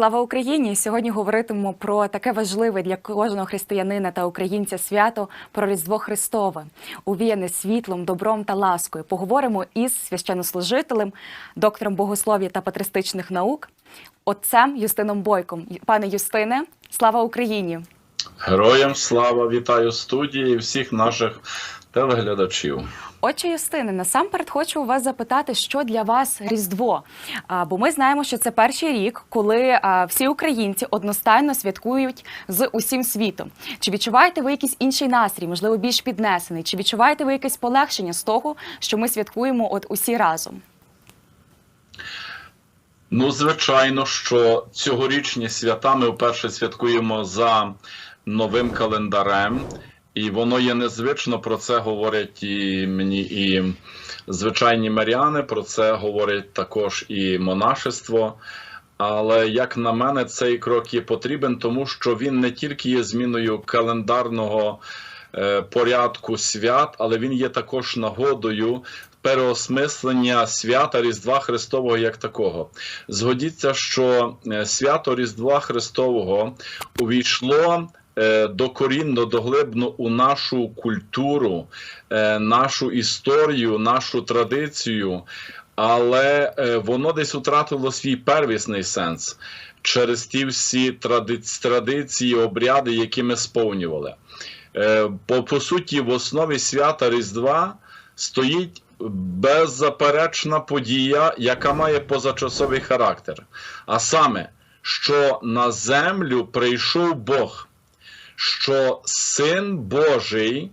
Слава Україні! Сьогодні говоритимемо про таке важливе для кожного християнина та українця свято про Різдво Христове, увіяне світлом, добром та ласкою. Поговоримо із священнослужителем, доктором богослов'я та патристичних наук, отцем Юстином Бойком. Пане Юстине, слава Україні! Героям слава вітаю студії всіх наших телеглядачів. Отче Юстине, насамперед хочу у вас запитати, що для вас Різдво? А, Бо ми знаємо, що це перший рік, коли а, всі українці одностайно святкують з усім світом. Чи відчуваєте ви якийсь інший настрій, можливо, більш піднесений? Чи відчуваєте ви якесь полегшення з того, що ми святкуємо от усі разом? Ну, звичайно, що цьогорічні свята ми вперше святкуємо за новим календарем, і воно є незвично. Про це говорять і мені і звичайні маріани, про це говорить також і монашество. Але як на мене, цей крок є потрібен, тому що він не тільки є зміною календарного е, порядку свят, але він є також нагодою переосмислення свята Різдва Христового як такого. Згодіться, що е, свято Різдва Христового увійшло. Е, Докорінно, доглибно у нашу культуру, е, нашу історію, нашу традицію, але е, воно десь втратило свій первісний сенс через ті всі тради- традиції, обряди, які ми сповнювали. По, по суті, в основі свята Різдва стоїть беззаперечна подія, яка має позачасовий характер. А саме, що на землю прийшов Бог, що Син Божий,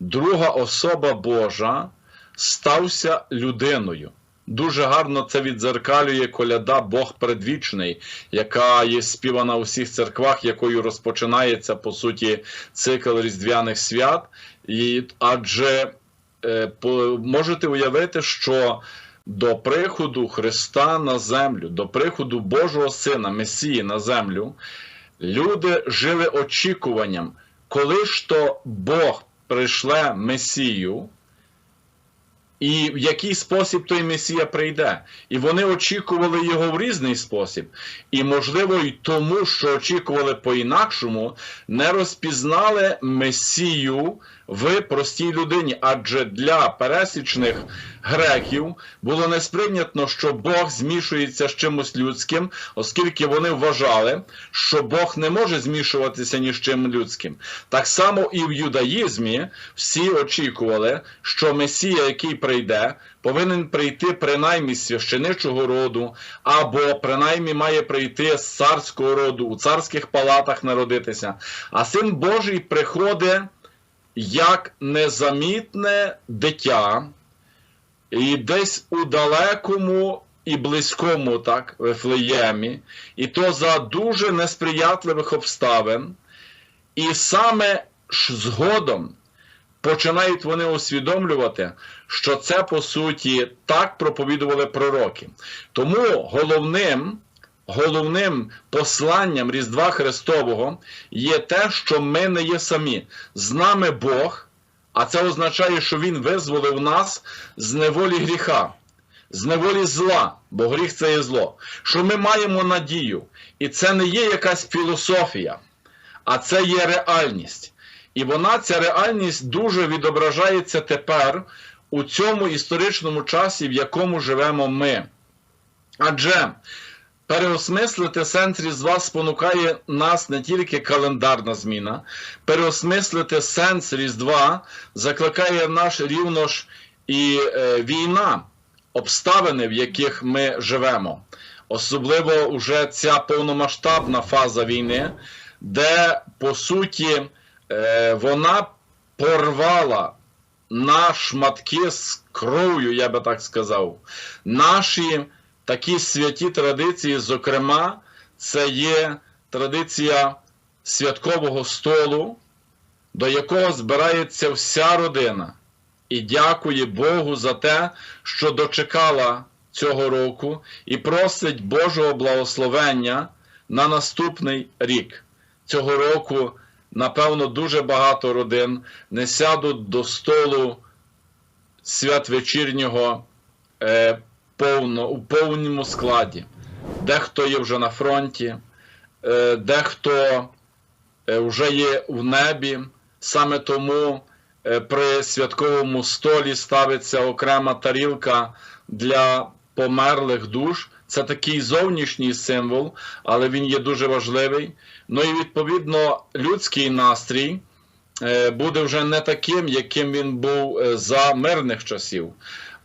друга особа Божа, стався людиною. Дуже гарно це відзеркалює коляда Бог предвічний, яка є співана у всіх церквах, якою розпочинається по суті цикл різдвяних свят. І, адже е, по, можете уявити, що до приходу Христа на землю, до приходу Божого Сина, Месії на землю, люди жили очікуванням, коли ж то Бог прийшле Месію. І в який спосіб той Месія прийде. І вони очікували його в різний спосіб. І, можливо, й тому, що очікували по-інакшому, не розпізнали Месію в простій людині. Адже для пересічних греків було не сприйнятно, що Бог змішується з чимось людським, оскільки вони вважали, що Бог не може змішуватися ні з чим людським. Так само і в юдаїзмі всі очікували, що Месія, який прийде, повинен прийти принаймні з священичого роду, або принаймні має прийти з царського роду, у царських палатах народитися. А син Божий приходить як незамітне дитя, і десь у далекому і близькому так, Вифлеємі, і то за дуже несприятливих обставин, і саме згодом починають вони усвідомлювати, що це по суті так проповідували пророки. Тому головним. Головним посланням Різдва Христового є те, що ми не є самі. З нами Бог, а це означає, що Він визволив нас з неволі гріха, з неволі зла, бо гріх це є зло. Що ми маємо надію. І це не є якась філософія, а це є реальність. І вона, ця реальність, дуже відображається тепер у цьому історичному часі, в якому живемо ми. Адже переосмислити сенс Різдва спонукає нас не тільки календарна зміна, переосмислити сенс Різдва закликає наш рівно ж і е, війна, обставини, в яких ми живемо. Особливо уже ця повномасштабна фаза війни, де по суті е, вона порвала на шматки з кров'ю, я би так сказав, наші такі святі традиції, зокрема, це є традиція святкового столу, до якого збирається вся родина. І дякує Богу за те, що дочекала цього року, і просить Божого благословення на наступний рік. Цього року, напевно, дуже багато родин не сядуть до столу святвечірнього е, повно, у повному складі. Дехто є вже на фронті, е, дехто е, вже є в небі, саме тому е, при святковому столі ставиться окрема тарілка для померлих душ. Це такий зовнішній символ, але він є дуже важливий. Ну і відповідно людський настрій буде вже не таким, яким він був за мирних часів.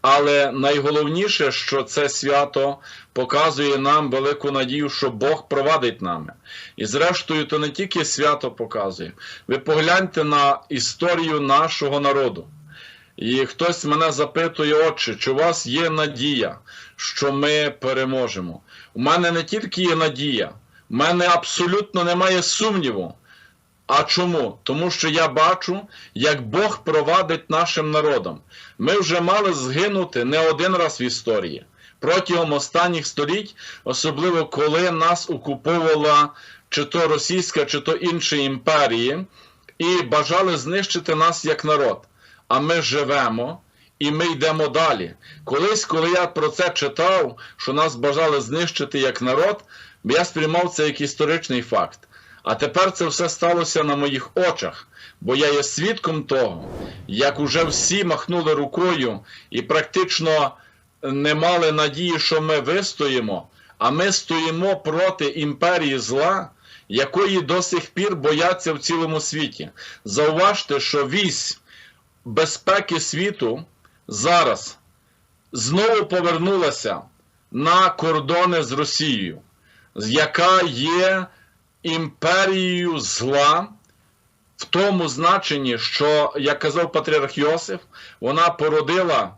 Але найголовніше, що це свято показує нам велику надію, що Бог провадить нами. І зрештою, то не тільки свято показує. Ви погляньте на історію нашого народу. І хтось мене запитує, отче, чи у вас є надія, що ми переможемо? У мене не тільки є надія, у мене абсолютно немає сумніву. А чому? Тому що я бачу, як Бог провадить нашим народом. Ми вже мали згинути не один раз в історії. Протягом останніх століть, особливо коли нас окуповувала чи то російська, чи то інші імперії, і бажали знищити нас як народ. А ми живемо і ми йдемо далі. Колись, коли я про це читав, що нас бажали знищити як народ, я сприймав це як історичний факт. А тепер це все сталося на моїх очах, бо я є свідком того, як уже всі махнули рукою і практично не мали надії, що ми вистоїмо, а ми стоїмо проти імперії зла, якої до сих пір бояться в цілому світі. Зауважте, що вісь безпеки світу зараз знову повернулася на кордони з Росією, яка є імперією зла в тому значенні, що, як казав патріарх Йосиф, вона породила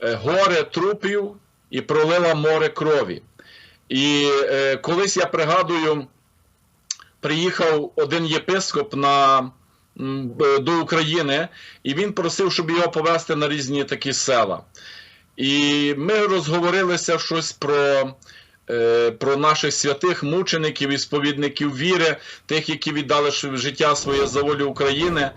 е, горе трупів і пролила море крові. І е, колись я пригадую, приїхав один єпископ на, до України, і він просив, щоб його повезти на різні такі села. І ми розговорилися щось про, про наших святих мучеників і сповідників віри, тих, які віддали життя своє за волю України.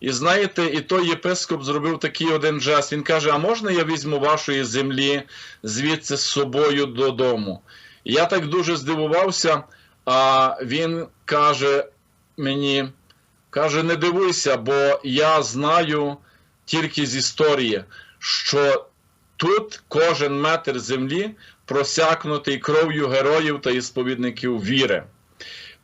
І знаєте, і той єпископ зробив такий один жест. Він каже: А можна я візьму вашої землі звідси з собою додому? Я так дуже здивувався. А він каже мені, каже: не дивуйся, бо я знаю тільки з історії, що тут кожен метр землі просякнутий кров'ю героїв та ісповідників віри.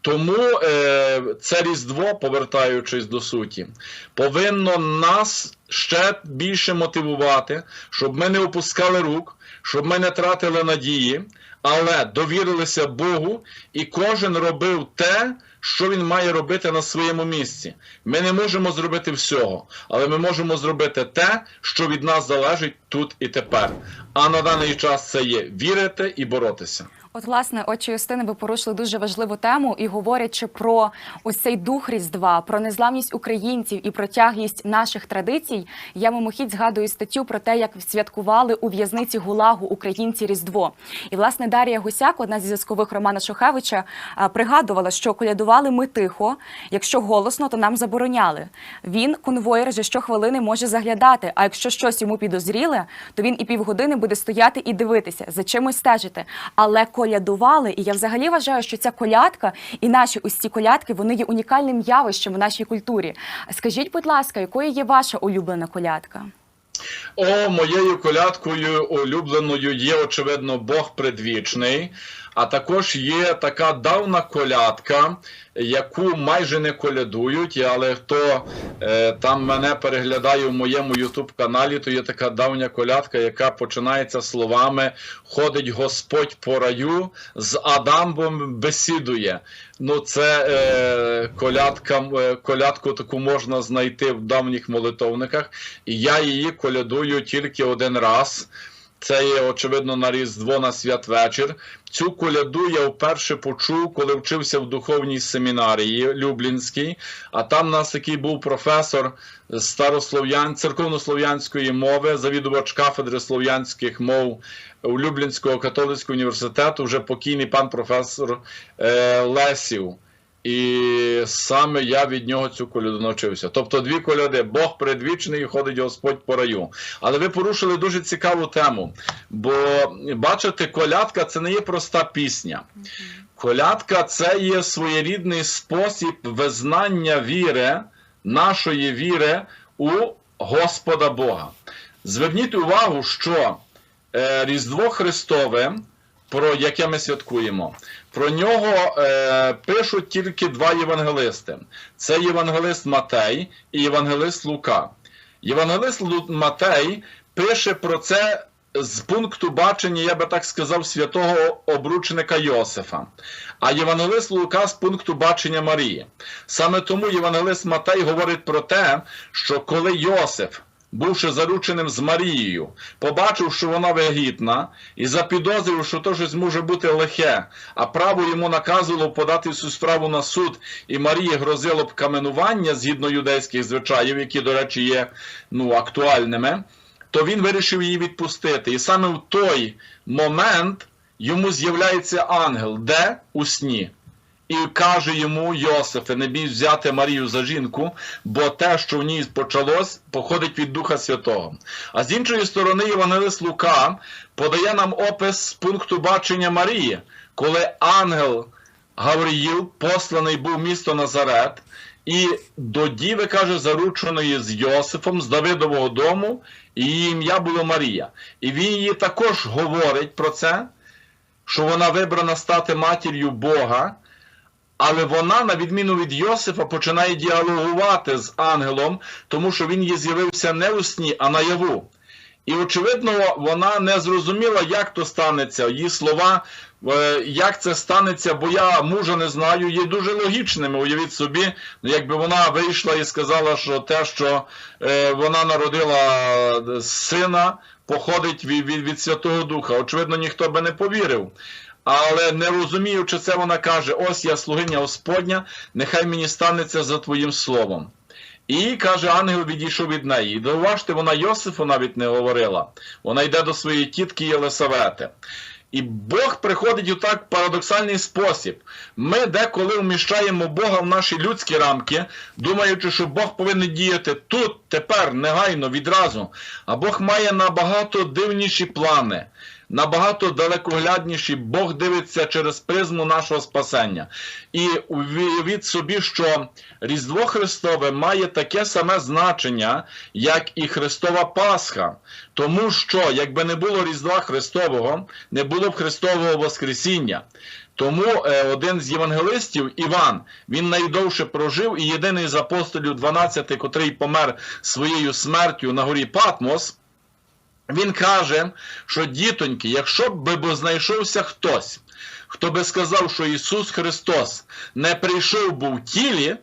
Тому е, це Різдво, повертаючись до суті, повинно нас ще більше мотивувати, щоб ми не опускали рук, щоб ми не тратили надії, але довірилися Богу, і кожен робив те, що він має робити на своєму місці. Ми не можемо зробити всього, але ми можемо зробити те, що від нас залежить тут і тепер. А на даний час це є вірити і боротися. От, власне, отче Юстини, ви порушили дуже важливу тему і говорячи про ось цей дух Різдва, про незламність українців і про тяглість наших традицій, я мимохідь згадую статтю про те, як святкували у в'язниці Гулагу українці Різдво. І власне Дар'я Гусяк, одна зі зв'язкових Романа Шухевича, пригадувала, що колядували ми тихо. Якщо голосно, то нам забороняли. Він конвоєр же щохвилини може заглядати. А якщо щось йому підозріле, то він і півгодини буде стояти і дивитися, за чимось стежити. Але колядували, і я взагалі вважаю, що ця колядка і наші ось ці колядки вони є унікальним явищем в нашій культурі. Скажіть, будь ласка, якою є ваша улюблена колядка? О, моєю колядкою улюбленою є, очевидно, Бог предвічний. А також є така давна колядка, яку майже не колядують, але хто е, там мене переглядає в моєму Ютуб каналі, то є така давня колядка, яка починається словами Ходить Господь по раю, з Адамом бесідує. Ну, це е, колядка, е, колядку таку можна знайти в давніх молитовниках, і я її колядую тільки один раз. Це є, очевидно, на Різдво на святвечір. Цю коляду я вперше почув, коли вчився в духовній семінарії Люблінській. А там нас такий був професор старослов'ян, церковнослов'янської мови, завідувач кафедри слов'янських мов у Люблінського католицького університету, вже покійний пан професор е, Лесів. І саме я від нього цю коляду навчився. Тобто дві коляди, Бог предвічний і ходить Господь по раю. Але ви порушили дуже цікаву тему. Бо бачите, колядка це не є проста пісня. Колядка це є своєрідний спосіб визнання віри, нашої віри у Господа Бога. Зверніть увагу, що е, Різдво Христове, про яке ми святкуємо, про нього е, пишуть тільки два євангелисти: це євангелист Матей і євангелист Лука. Євангелист Матей пише про це з пункту бачення, я би так сказав, святого обручника Йосифа, а євангелист Лука з пункту бачення Марії. Саме тому євангелист Матей говорить про те, що коли Йосиф, бувши зарученим з Марією, побачив, що вона вагітна, і запідозрив, що то щось може бути лихе, а право йому наказувало подати цю справу на суд, і Марії грозило б каменування згідно юдейських звичаїв, які, до речі, є ну, актуальними, то він вирішив її відпустити. І саме в той момент йому з'являється ангел, де у сні. І каже йому Йосифе, не бій взяти Марію за жінку, бо те, що в ній почалось, походить від Духа Святого. А з іншої сторони, Євангелист Лука подає нам опис з пункту бачення Марії, коли ангел Гавриїл посланий був місто Назарет, і до діви, каже, зарученої з Йосифом, з Давидового дому, і її ім'я було Марія. І він її також говорить про це, що вона вибрана стати матір'ю Бога. Але вона, на відміну від Йосифа, починає діалогувати з ангелом, тому що він їй з'явився не у сні, а наяву. І, очевидно, вона не зрозуміла, як то станеться. Її слова, е, як це станеться, бо я мужа не знаю, є дуже логічними. Уявіть собі, якби вона вийшла і сказала, що те, що е, вона народила сина, походить від, від, від Святого Духа. Очевидно, ніхто би не повірив. Але не розуміючи це, вона каже: ось я слугиня Господня, нехай мені станеться за твоїм словом. І каже, ангел відійшов від неї. І зауважте, вона Йосифу навіть не говорила. Вона йде до своєї тітки Єлисавети. І Бог приходить у так парадоксальний спосіб. Ми деколи вміщаємо Бога в наші людські рамки, думаючи, що Бог повинен діяти тут, тепер, негайно, відразу. А Бог має набагато дивніші плани. Набагато далекоглядніші Бог дивиться через призму нашого спасення. І уявіть собі, що Різдво Христове має таке саме значення, як і Христова Пасха. Тому що, якби не було Різдва Христового, не було б Христового Воскресіння. Тому е, один з євангелистів, Іван, він найдовше прожив, і єдиний з апостолів 12, котрий помер своєю смертю на горі Патмос. Він каже, що дітоньки, якщо б знайшовся хтось, хто би сказав, що Ісус Христос не прийшов був в тілі,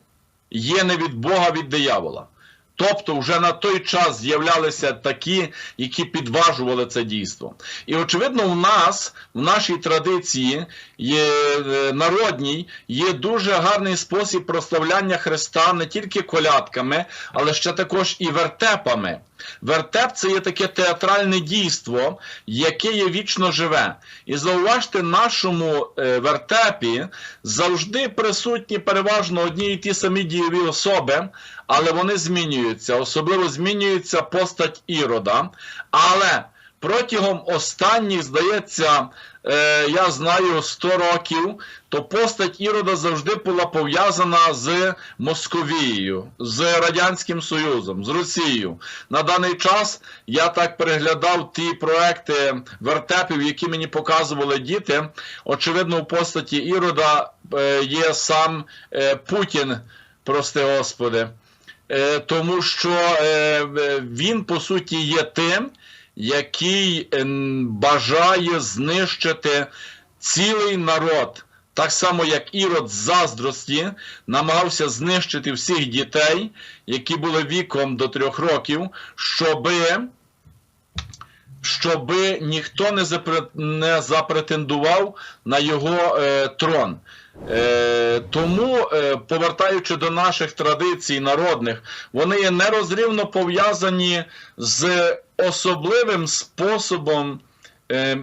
є не від Бога, від диявола. Тобто вже на той час з'являлися такі, які підважували це дійство. І очевидно, у нас, в нашій традиції є, е, народній, є дуже гарний спосіб прославляння Христа не тільки колядками, але ще також і вертепами. Вертеп це є таке театральне дійство, яке є вічно живе. І зауважте, нашому е, вертепі завжди присутні переважно одні і ті самі дієві особи, але вони змінюються. Особливо змінюється постать Ірода. Але протягом останніх, здається, е, я знаю 100 років, то постать Ірода завжди була пов'язана з Московією, з Радянським Союзом, з Росією. На даний час я так переглядав ті проекти вертепів, які мені показували діти. Очевидно, в постаті Ірода е, є сам е, Путін, прости Господи. Е, Тому що е, він, по суті, є тим, який е, бажає знищити цілий народ. Так само, як Ірод з заздрості намагався знищити всіх дітей, які були віком до трьох років, щоби, щоби ніхто не запретендував на його е, трон. Е, тому, е, повертаючи до наших традицій народних, вони є нерозривно пов'язані з особливим способом е,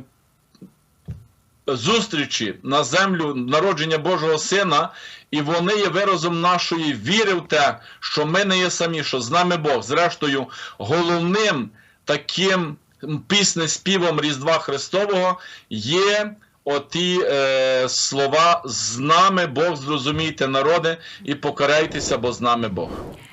зустрічі на землю народження Божого Сина, і вони є виразом нашої віри в те, що ми не є самі, що з нами Бог. Зрештою, головним таким піснеспівом Різдва Христового є оті е, слова з нами Бог, зрозумійте народи, і покарайтеся, бо з нами Бог.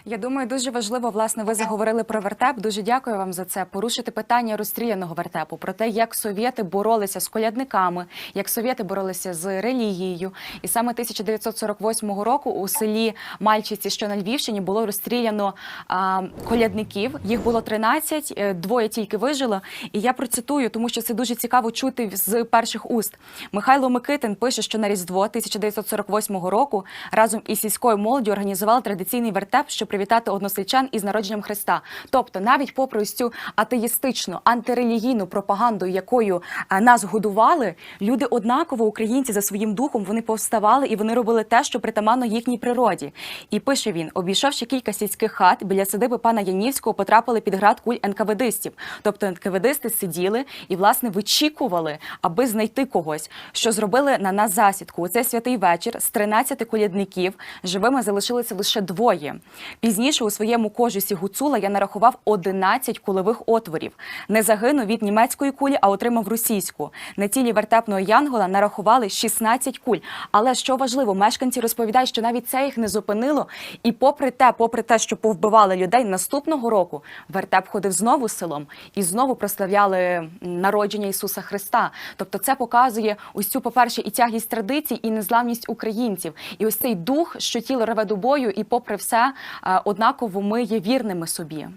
Я думаю, дуже важливо, власне, ви заговорили про вертеп. Дуже дякую вам за це. Порушити питання розстріляного вертепу, про те, як совєти боролися з колядниками, як совєти боролися з релігією. І саме 1948 року у селі Мальчиці, що на Львівщині, було розстріляно а, колядників. Їх було 13, е, двоє тільки вижило. І я процитую, тому що це дуже цікаво чути з перших уст. Михайло Микитин пише, що на Різдво 1948 року разом із сільською молоддю організували традиційний вертеп, щоб привітати односельчан із народженням Христа. Тобто, навіть попри ось цю атеїстичну антирелігійну пропаганду, якою нас годували, люди однаково, українці за своїм духом, вони повставали і вони робили те, що притаманно їхній природі. І пише він: обійшовши кілька сільських хат біля садиби пана Янівського, потрапили під град куль НКВДистів. Тобто НКВДисти сиділи і власне вичікували, аби знайти когось, що зробили на нас засідку. У цей святий вечір з 13 колядників живими залишилися лише двоє. Пізніше у своєму кожусі гуцула я нарахував 11 кулевих отворів. Не загинув від німецької кулі, а отримав російську. На тілі вертепного янгола нарахували 16 куль. Але що важливо, мешканці розповідають, що навіть це їх не зупинило. І попри те, попри те, що повбивали людей наступного року, вертеп ходив знову селом і знову прославляли народження Ісуса Христа. Тобто, це показує ось цю, по-перше, і тягість традицій, і незламність українців. І ось цей дух, що тіло реве до бою, і попри все, е, однаково ми є вірними собі.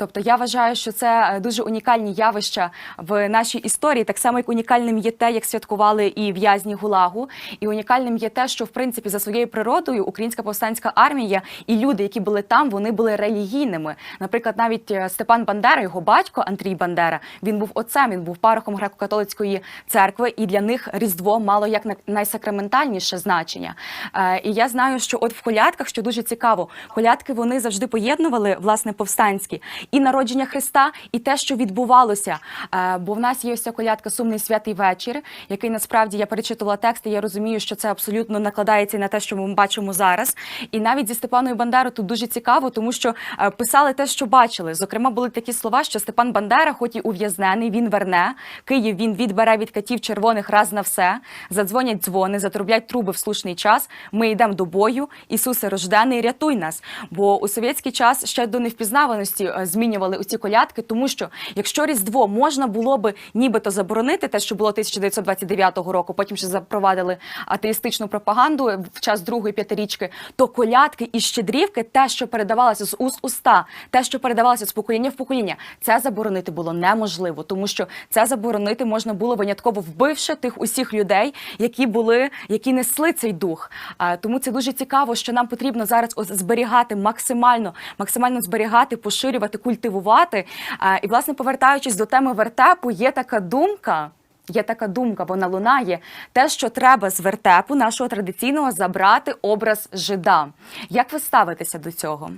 Тобто я вважаю, що це е, дуже унікальні явища в нашій історії. Так само, як унікальним є те, як святкували і в'язні Гулагу, і унікальним є те, що в принципі за своєю природою українська повстанська армія і люди, які були там, вони були релігійними. Наприклад, навіть е, Степан Бандера, його батько Андрій Бандера, він був отцем, він був парохом греко-католицької церкви, і для них Різдво мало як на- найсакраментальніше значення. Е, І я знаю, що от в колядках, що дуже цікаво, колядки вони завжди поєднували власне повстанські і народження Христа, і те, що відбувалося. Е, Бо в нас є ось ця колядка Сумний святий вечір, який насправді я перечитувала текст, і я розумію, що це абсолютно накладається на те, що ми бачимо зараз. І навіть зі Степаною Бандерою тут дуже цікаво, тому що е, писали те, що бачили. Зокрема, були такі слова, що Степан Бандера, хоч і ув'язнений, він верне. Київ він відбере від катів червоних раз на все. Задзвонять дзвони, затрублять труби в слушний час. Ми йдемо до бою. Ісусе рождений, рятуй нас. Бо у совєтський час ще до невпізнаваності е, змінювали у ці колядки, тому що якщо Різдво можна було би нібито заборонити те, що було 1929 року, потім ще запровадили атеїстичну пропаганду в час другої п'ятирічки, то колядки і щедрівки, те, що передавалося з уст уста, те, що передавалося з покоління в покоління, це заборонити було неможливо, тому що це заборонити можна було винятково вбивши тих усіх людей, які були, які несли цей дух. Тому це дуже цікаво, що нам потрібно зараз зберігати максимально, максимально зберігати, поширювати, культивувати. І власне повертаючись до теми вертепу, є така думка. Є така думка, вона лунає, те, що треба з вертепу нашого традиційного забрати образ жида. Як ви ставитеся до цього?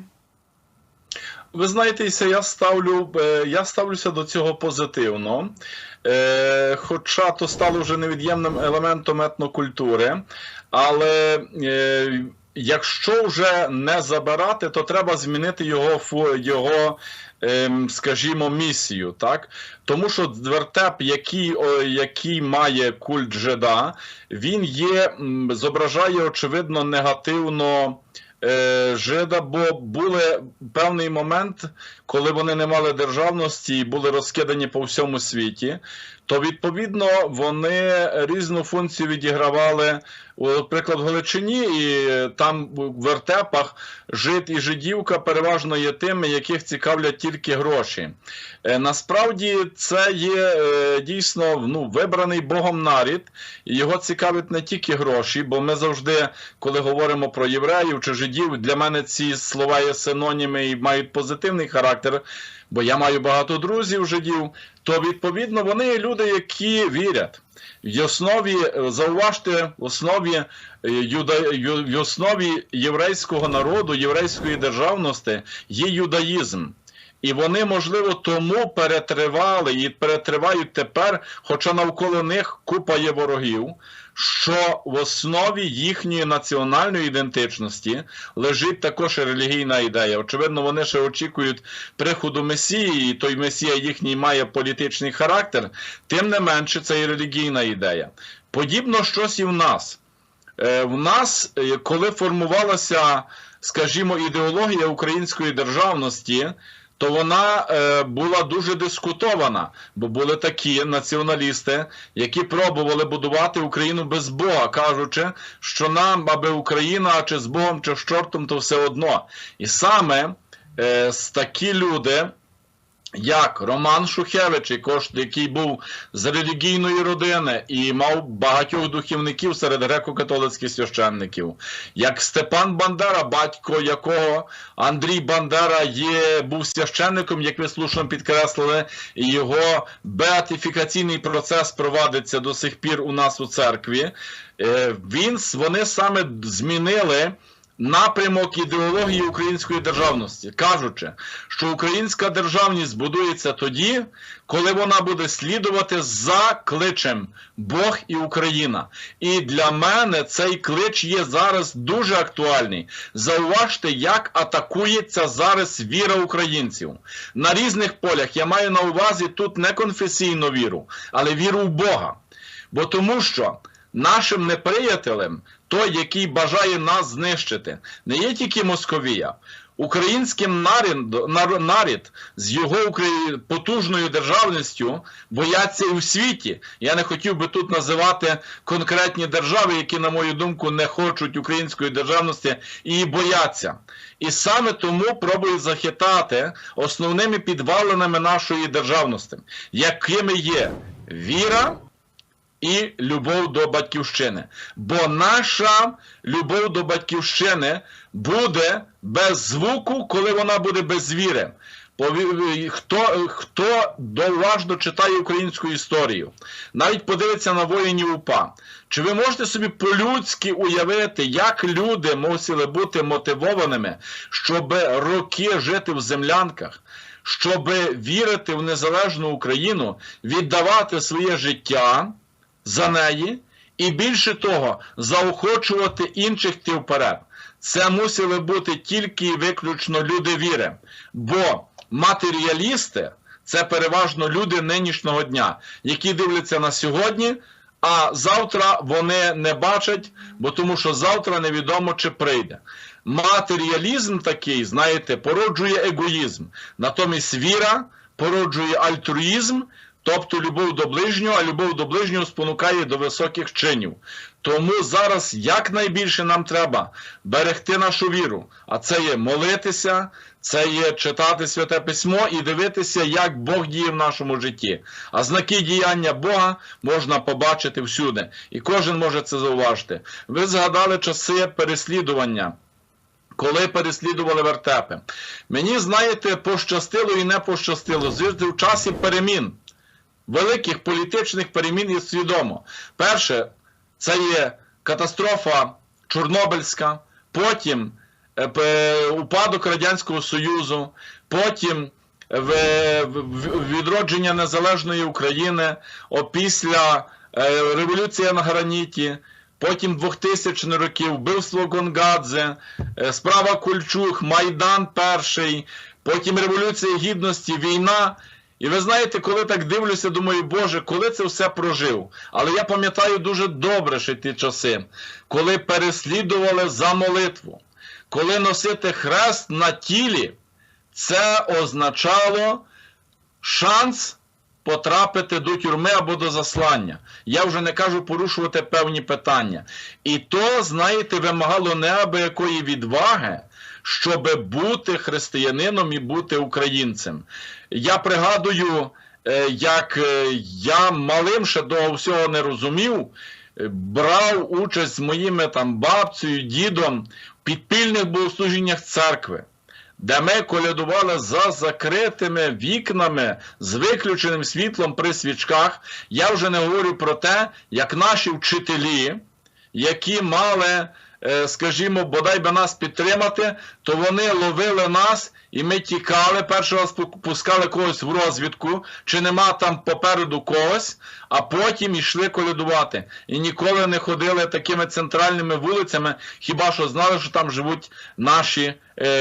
Ви знаєте, я ставлю, е, я ставлюся до цього позитивно. Е, Хоча то стало вже невід'ємним елементом етнокультури, але е, якщо вже не забирати, то треба змінити його його. ем, Скажімо, місію, так тому що вертеп, який, який має культ жида, він є зображає очевидно негативно е, жида, бо були певний момент, коли вони не мали державності і були розкидані по всьому світі, то відповідно вони різну функцію відігравали. Наприклад, в Галичині і там в вертепах жид і жидівка переважно є тими, яких цікавлять тільки гроші. Е, Насправді це є е, дійсно ну, вибраний Богом нарід, і його цікавить не тільки гроші, бо ми завжди, коли говоримо про євреїв чи жидів, для мене ці слова є синоніми і мають позитивний характер, бо я маю багато друзів жидів, то відповідно вони люди, які вірять. В основі, е, зауважте, в основі, е, юда, в основі єврейського народу, єврейської державності є юдаїзм. І вони, можливо, тому перетривали і перетривають тепер, хоча навколо них купа є ворогів, що в основі їхньої національної ідентичності лежить також релігійна ідея. Очевидно, вони ще очікують приходу Месії, і той Месія їхній має політичний характер, тим не менше, це і релігійна ідея. Подібно щось і в нас. Е, В нас, е, коли формувалася, скажімо, ідеологія української державності, то вона е, була дуже дискутована, бо були такі націоналісти, які пробували будувати Україну без Бога, кажучи, що нам, аби Україна, чи з Богом, чи з чортом, то все одно. І саме е, такі люди. Як Роман Шухевич, який був з релігійної родини і мав багатьох духівників серед греко-католицьких священників, як Степан Бандера, батько якого Андрій Бандера є, був священником, як ви слушно підкреслили, і його беатифікаційний процес провадиться до сих пір у нас у церкві. Е, Він, вони саме змінили напрямок ідеології української державності, кажучи, що українська державність будується тоді, коли вона буде слідувати за кличем Бог і Україна. І для мене цей клич є зараз дуже актуальний. Зауважте, як атакується зараз віра українців на різних полях. Я маю на увазі тут не конфесійну віру, але віру в Бога. Бо тому що нашим неприятелем, той, який бажає нас знищити, не є тільки Московія. Українським нарід, з його потужною державністю бояться і в світі. Я не хотів би тут називати конкретні держави, які, на мою думку, не хочуть української державності і бояться. І саме тому пробують захитати основними підвалинами нашої державності, якими є віра і любов до батьківщини. Бо наша любов до батьківщини буде без звуку, коли вона буде без віри. Хто, хто уважно читає українську історію, навіть подивиться на воїнів УПА. Чи ви можете собі по-людськи уявити, як люди мусили бути мотивованими, щоб роки жити в землянках, щоб вірити в незалежну Україну, віддавати своє життя за неї, і більше того, заохочувати інших йти вперед. Це мусили бути тільки і виключно люди віри. Бо матеріалісти це переважно люди нинішнього дня, які дивляться на сьогодні, а завтра вони не бачать, бо тому що завтра невідомо чи прийде. Матеріалізм такий, знаєте, породжує егоїзм. Натомість віра породжує альтруїзм, тобто любов до ближнього, а любов до ближнього спонукає до високих чинів. Тому зараз якнайбільше нам треба берегти нашу віру, а це є молитися, це є читати святе письмо і дивитися, як Бог діє в нашому житті. А знаки діяння Бога можна побачити всюди, і кожен може це зауважити. Ви згадали часи переслідування. Коли переслідували вертепи. Мені, знаєте, пощастило і не пощастило. Жити в часі перемін, великих політичних перемін і свідомо. Перше, це є катастрофа Чорнобильська, потім е, упадок Радянського Союзу, потім в- відродження незалежної України, опісля е, революція на граніті. Потім 2000 років, вбивство Гонгадзе, е, справа Кульчук, Майдан перший, потім Революція Гідності, війна. І ви знаєте, коли так дивлюся, думаю, Боже, коли це все прожив. Але я пам'ятаю дуже добре ще ті часи, коли переслідували за молитву, коли носити хрест на тілі, це означало шанс потрапити до тюрми або до заслання. Я вже не кажу порушувати певні питання. І то, знаєте, вимагало неабиякої відваги, щоб бути християнином і бути українцем. Я пригадую, е, як е, я малим ще того всього не розумів, е, брав участь з моїми там бабцею, дідом в підпільних богослужіннях церкви де ми колядували за закритими вікнами з виключеним світлом при свічках. Я вже не говорю про те, як наші вчителі, які мали скажімо, бодай би нас підтримати, то вони ловили нас, і ми тікали. Раз пускали когось в розвідку, чи нема там попереду когось, а потім йшли колядувати. І ніколи не ходили такими центральними вулицями, хіба що знали, що там живуть наші е,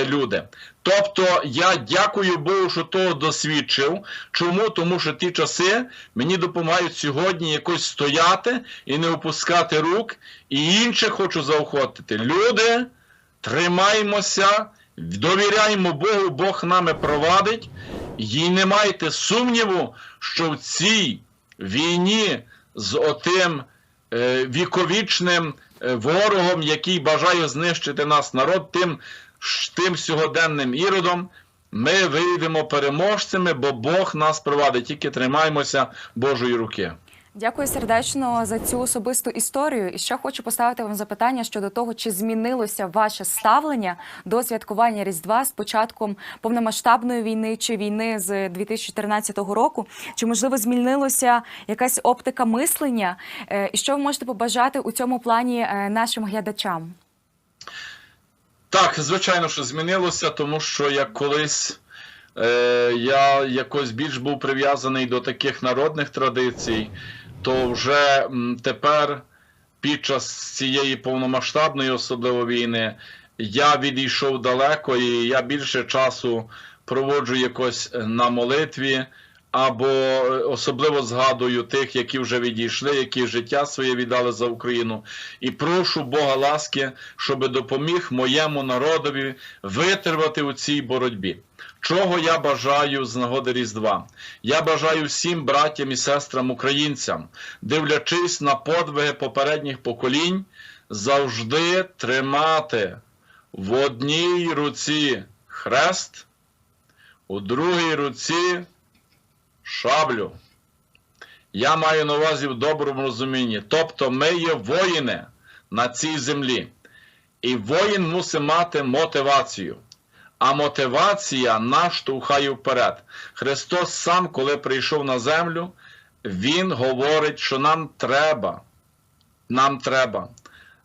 люди. Тобто я дякую Богу, що того досвідчив. Чому? Тому що ті часи мені допомагають сьогодні якось стояти і не опускати рук. І інших хочу заохотити. Люди, тримаймося, довіряємо Богу, Бог нами провадить. І не майте сумніву, що в цій війні з отим е, віковічним е, ворогом, який бажає знищити нас народ, тим, тим сьогоденним іродом, ми вийдемо переможцями, бо Бог нас провадить. Тільки тримаймося Божої руки. Дякую сердечно за цю особисту історію. І ще хочу поставити вам запитання щодо того, чи змінилося ваше ставлення до святкування Різдва з початком повномасштабної війни чи війни з 2014 року. Чи можливо змінилося якась оптика мислення? Е, І що ви можете побажати у цьому плані е, нашим глядачам? Так, звичайно, що змінилося, тому що як колись е, я якось більш був прив'язаний до таких народних традицій, то вже м, тепер, під час цієї повномасштабної, особливо війни, я відійшов далеко і я більше часу проводжу якось на молитві. Або е, особливо згадую тих, які вже відійшли, які життя своє віддали за Україну, і прошу Бога ласки, щоб допоміг моєму народові витривати у цій боротьбі. Чого я бажаю з нагоди Різдва? Я бажаю всім братям і сестрам українцям, дивлячись на подвиги попередніх поколінь, завжди тримати в одній руці хрест, у другій руці шаблю. Я маю на увазі в доброму розумінні. Тобто ми є воїни на цій землі. І воїн мусить мати мотивацію. А мотивація нас штовхає вперед. Христос сам, коли прийшов на землю, Він говорить, що нам треба, нам треба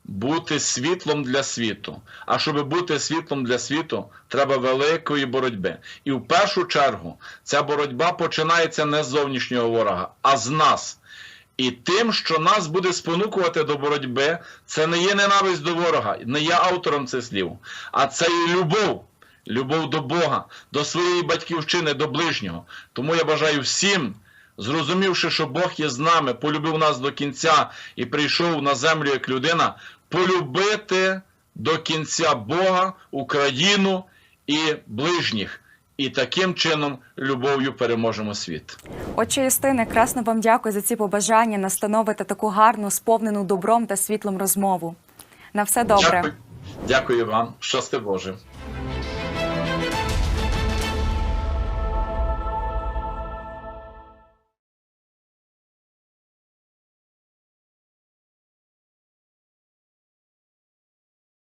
бути світлом для світу. А щоб бути світлом для світу, треба великої боротьби. І в першу чергу ця боротьба починається не з зовнішнього ворога, а з нас. І тим, що нас буде спонукувати до боротьби, це не є ненависть до ворога, не є автором цих слів, а це є любов. Любов до Бога, до своєї батьківщини, до ближнього. Тому я бажаю всім, зрозумівши, що Бог є з нами, полюбив нас до кінця і прийшов на землю як людина, полюбити до кінця Бога, Україну і ближніх. І таким чином любов'ю переможемо світ. Отче Юстине, красно вам дякую за ці побажання, настанови та таку гарну, сповнену добром та світлом розмову. На все добре. Дякую, дякую вам. Щасти Боже.